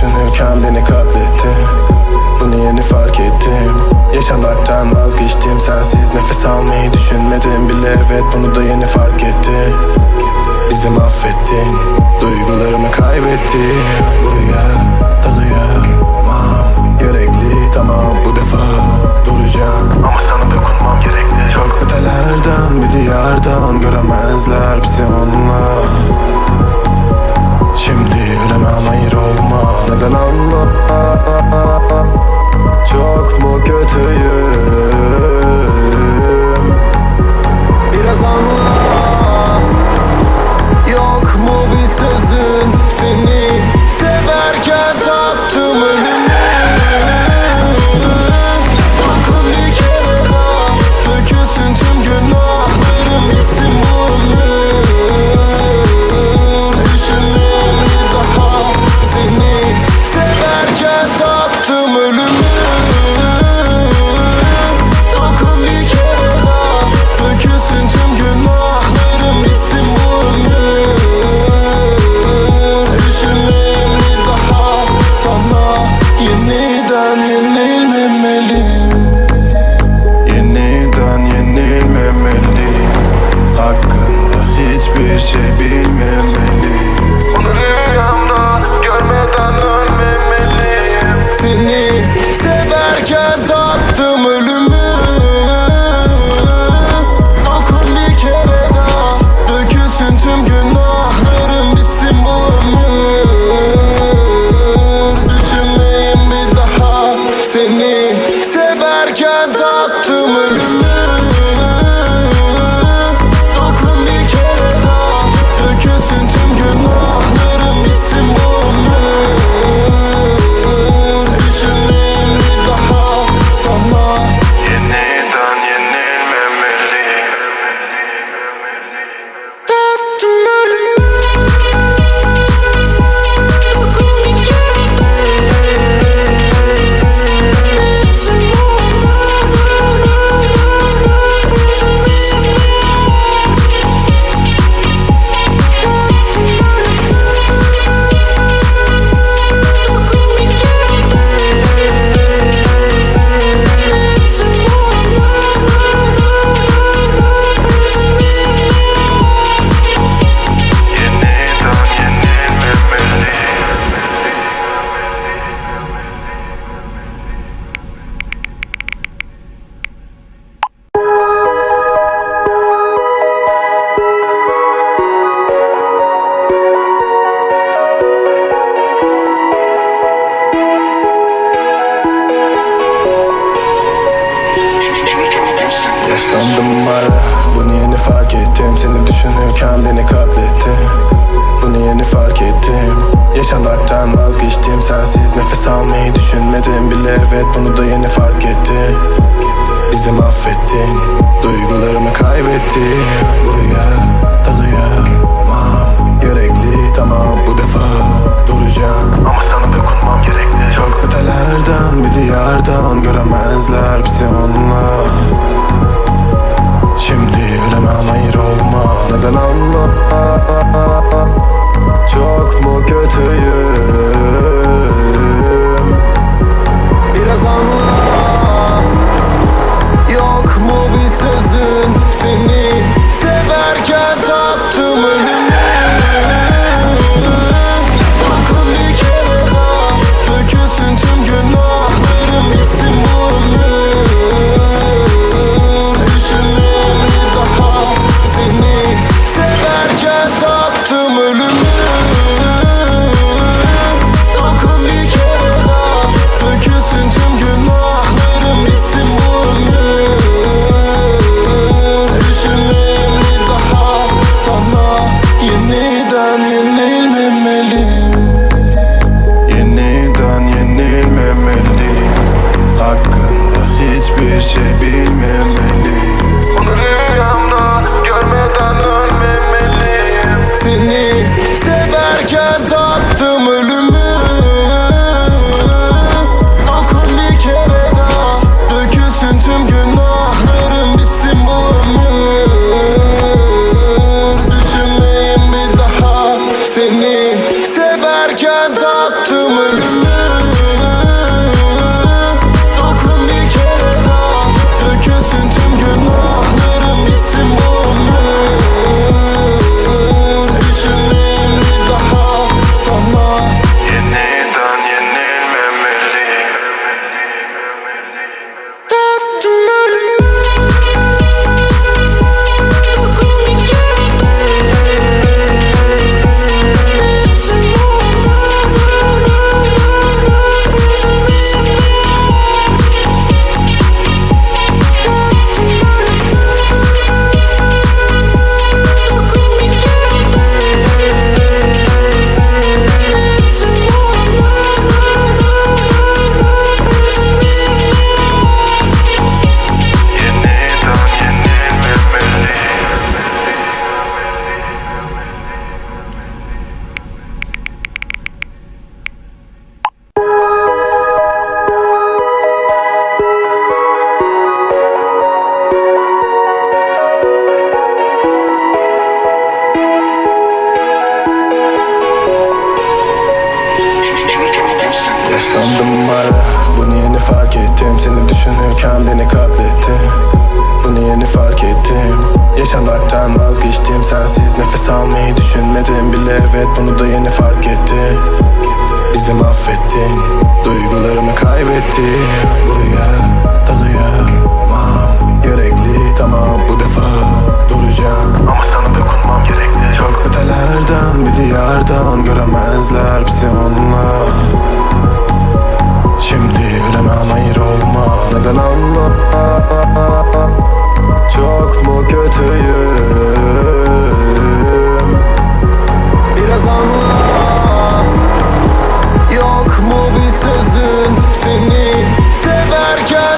Düşünürken beni katlettin Bunu yeni fark ettim. Yaşamaktan vazgeçtim. Sensiz nefes almayı düşünmedim bile. Evet bunu da yeni fark ettim Bizi mahvettin. Duygularımı kaybettim Bu rüya Yeah yeni fark ettim Bizi mahvettin. Duygularımı kaybettim Buraya dalayamam Gerekli. Tamam bu defa duracağım. Ama sana dokunmam gerekli. Çok ötelerden bir diyardan göremezler bizi onunla Şimdi ölemem hayır olma. Neden anlamaz? Çok mu kötüyüm Biraz anlat. Yok mu bir sözün seni severken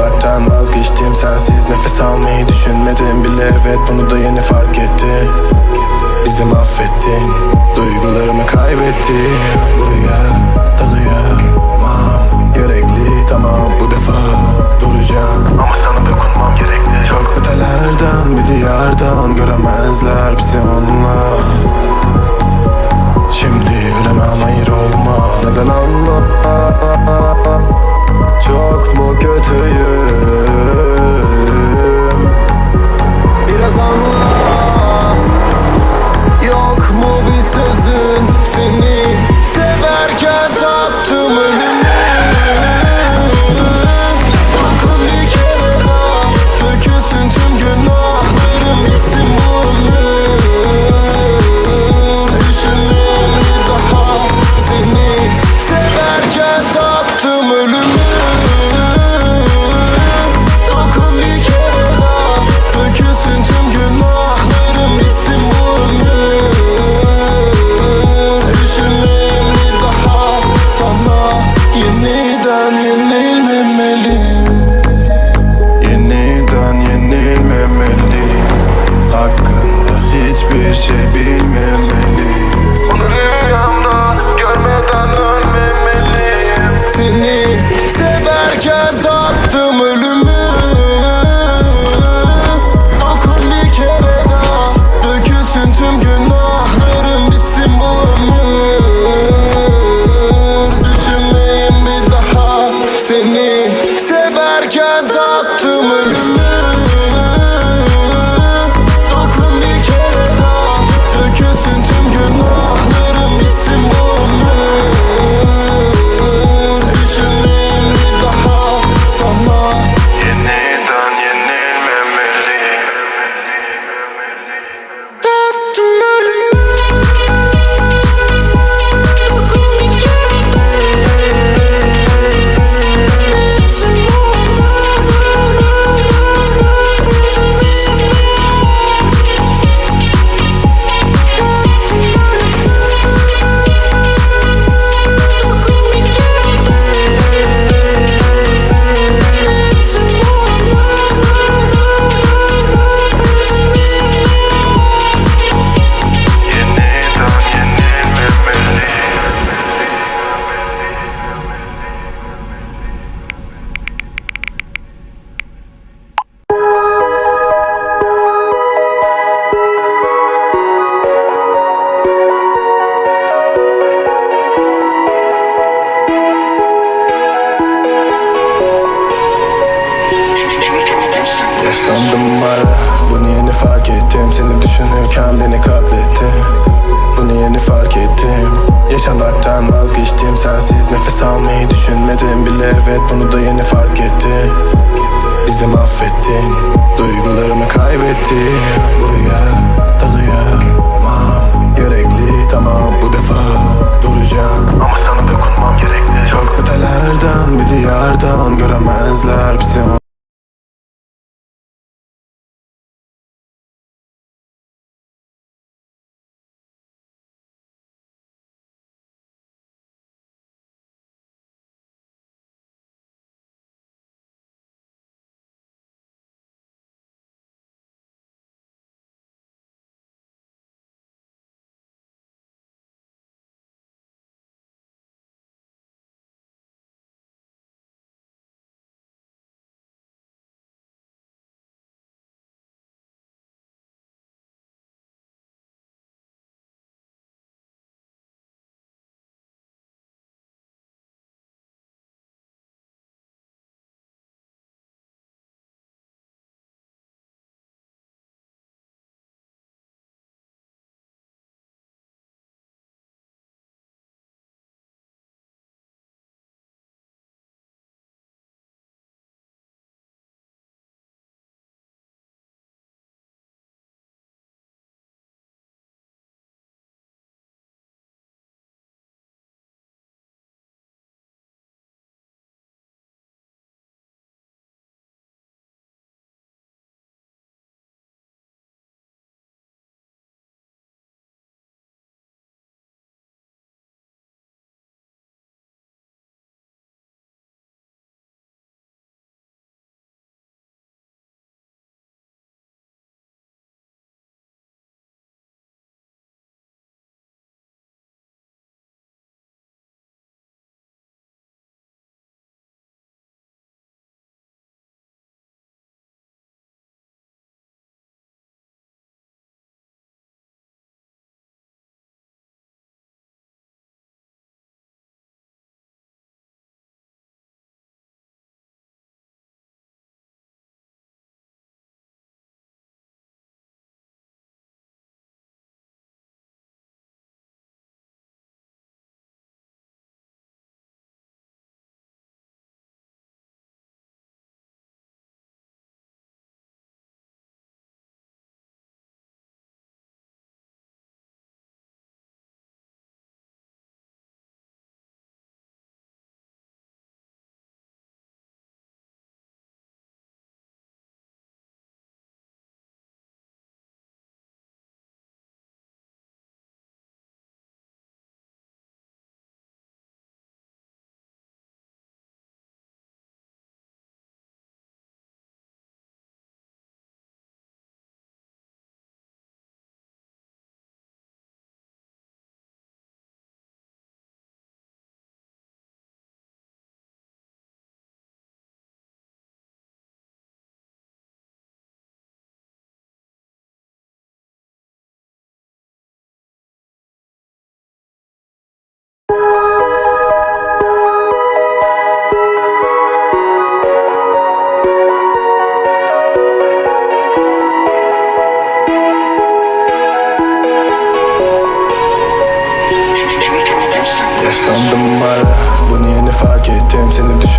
Yaşamaktan vazgeçtim Sensiz nefes almayı düşünmedim bile. Evet bunu da yeni fark ettim Bizi mahvettin Duygularımı kaybettim Buraya dalayamam Gerekli. Tamam bu defa duracağım. Ama sana dokunmam gerekli. Çok ötelerden bir diyardan göremezler bizi onunla Şimdi ölemem hayır olma neden anlamaz Çok mu kötüyüm? Biraz anlat beni katlettin. Bunu yeni fark ettim. Yaşamaktan vazgeçtim. Sensiz nefes almayı düşünmedim bile. Evet bunu da yeni fark ettim Bizi mahvettin. Duygularımı kaybettim Buraya dalayamam. Gerekli tamam bu defa duracağım. Ama sana dokunmam gerekli. Çok ötelerden bir diyardan Göremezler bizi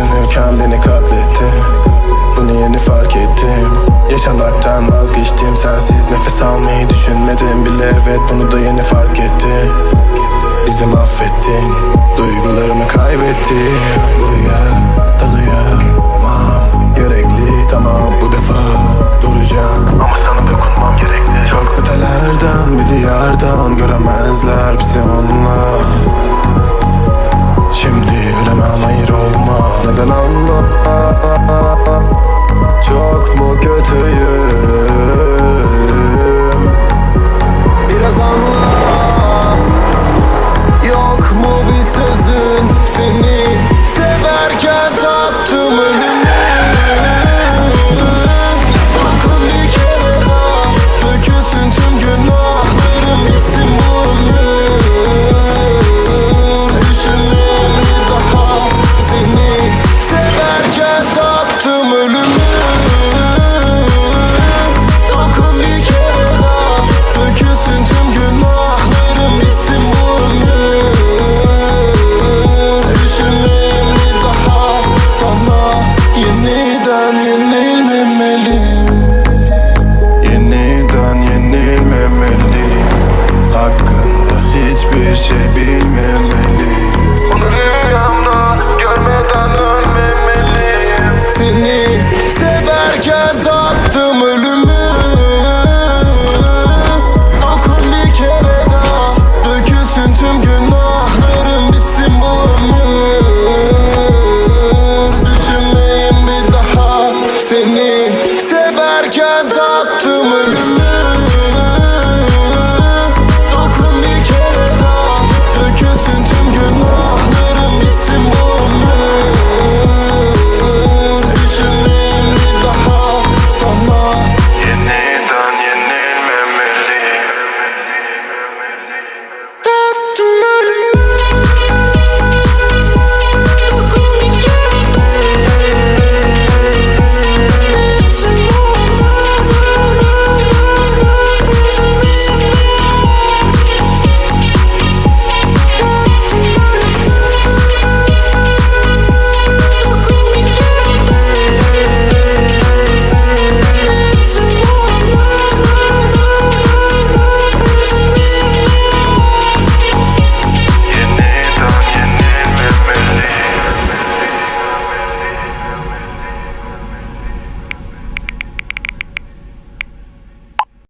Düşünürken beni katletti. Bunu yeni fark ettim. Yaşamaktan vazgeçtim. Sensiz nefes almayı düşünmedim bile. Evet bunu da yeni fark ettim Bizi mahvettin. Duygularımı kaybettim Buraya dalayamam. Gerekli tamam bu defa duracağım. Ama sana dokunmam gerekli. Çok ötelerden bir diyardan Göremezler bizi onlar. Şimdi ölemem hayır olmaz Senden anlamaz? Çok mu kötüyüm? Biraz anla. left up.